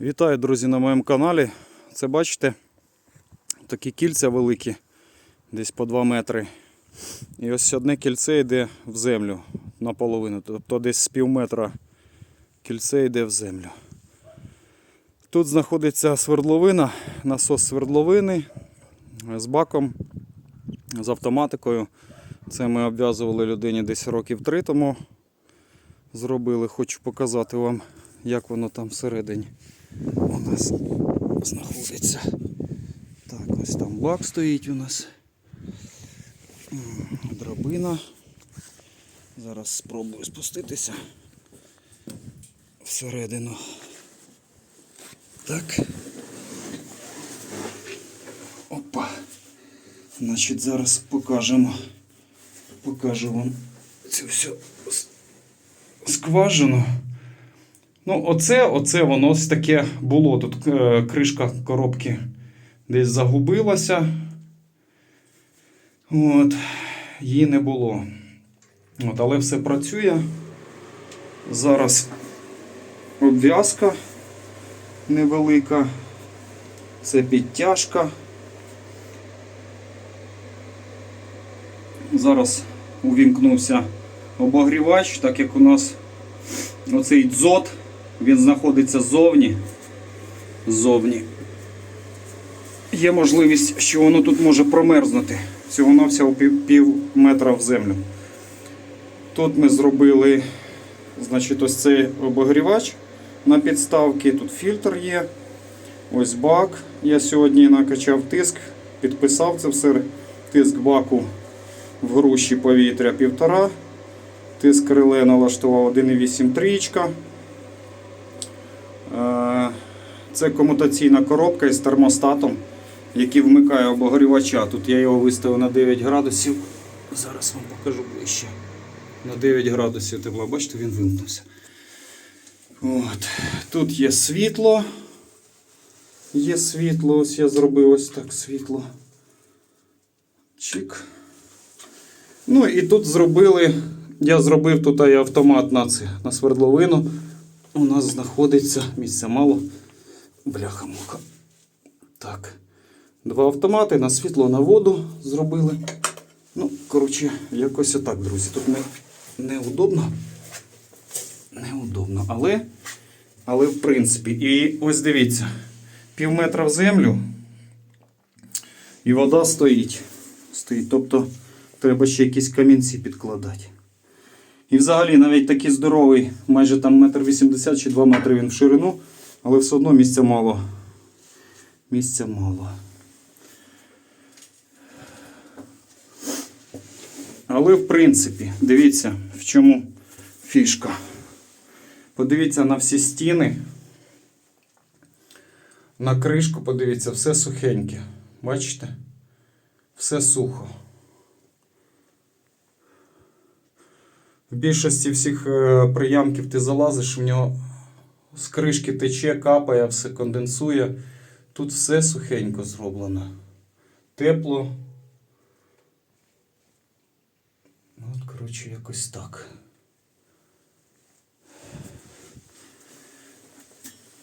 Вітаю, друзі, на моєму каналі. Це бачите, такі кільця великі, десь по 2 метри. І ось одне кільце йде в землю наполовину, тобто десь з пів метра кільце йде в землю. Тут знаходиться свердловина, насос свердловини з баком, з автоматикою. Це ми обв'язували людині десь років три тому. Зробили, хочу показати вам, як воно там всередині у нас знаходиться. Так, ось там бак стоїть у нас. Драбина. Зараз спробую спуститися всередину. Так. Опа. Значить, зараз покажемо. Покажу вам цю всю скважину. Ну, оце, оце воно ось таке було. Тут е, кришка коробки десь загубилася. От, її не було. От, але все працює. Зараз обв'язка невелика. Це підтяжка. Зараз увімкнувся обогрівач, так як у нас оцей дзот, він знаходиться ззовні. Ззовні. Є можливість, що воно тут може промерзнути. Всього навсього пів, пів метра в землю. Тут ми зробили значить, ось цей обогрівач на підставки. Тут фільтр є. Ось бак. Я сьогодні накачав тиск, підписав це все. Тиск баку в груші повітря 1,5. Тиск реле налаштував 1,8 трієчка. Е, Це комутаційна коробка із термостатом, який вмикає обогрівача. Тут я його виставив на 9 градусів. Зараз вам покажу ближче. На 9 градусів тепла. Бачите, він вимкнувся. От. Тут є світло. Є світло, ось я зробив ось так світло. Чик. Ну і тут зробили, я зробив тут автомат на, це, на свердловину. У нас знаходиться місця мало. Бляха-муха. Так. Два автомати на світло, на воду зробили. Ну, коротше, якось отак, друзі. Тут не, неудобно. Неудобно. Але, але в принципі. І ось дивіться, пів метра в землю. І вода стоїть. Стоїть. Тобто треба ще якісь камінці підкладати. І взагалі навіть такий здоровий, майже там метр вісімдесят чи 2 метри він в ширину, але все одно місця мало. Місця мало. Але в принципі, дивіться, в чому фішка. Подивіться на всі стіни. На кришку подивіться, все сухеньке. Бачите? Все сухо. В більшості всіх е, приямків ти залазиш, в нього з кришки тече, капає, все конденсує. Тут все сухенько зроблено. Тепло. От, коротше, якось так.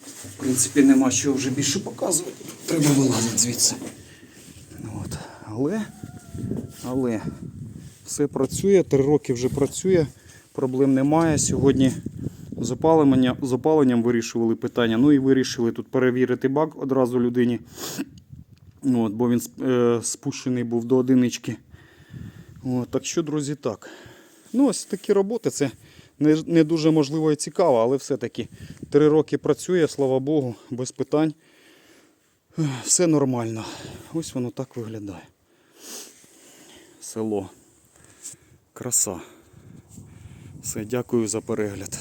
В принципі, нема що вже більше показувати. Треба вилазити звідси. От. Але, але все працює, три роки вже працює, проблем немає. Сьогодні з опаленням, вирішували питання. Ну і вирішили тут перевірити бак одразу людині. От, бо він е, спущений був до одинички. От, так що, друзі, так. Ну, ось такі роботи. Це не, не дуже можливо і цікаво, але все-таки три роки працює, слава Богу, без питань. Все нормально. Ось воно так виглядає. Село. Краса. Все, дякую за перегляд.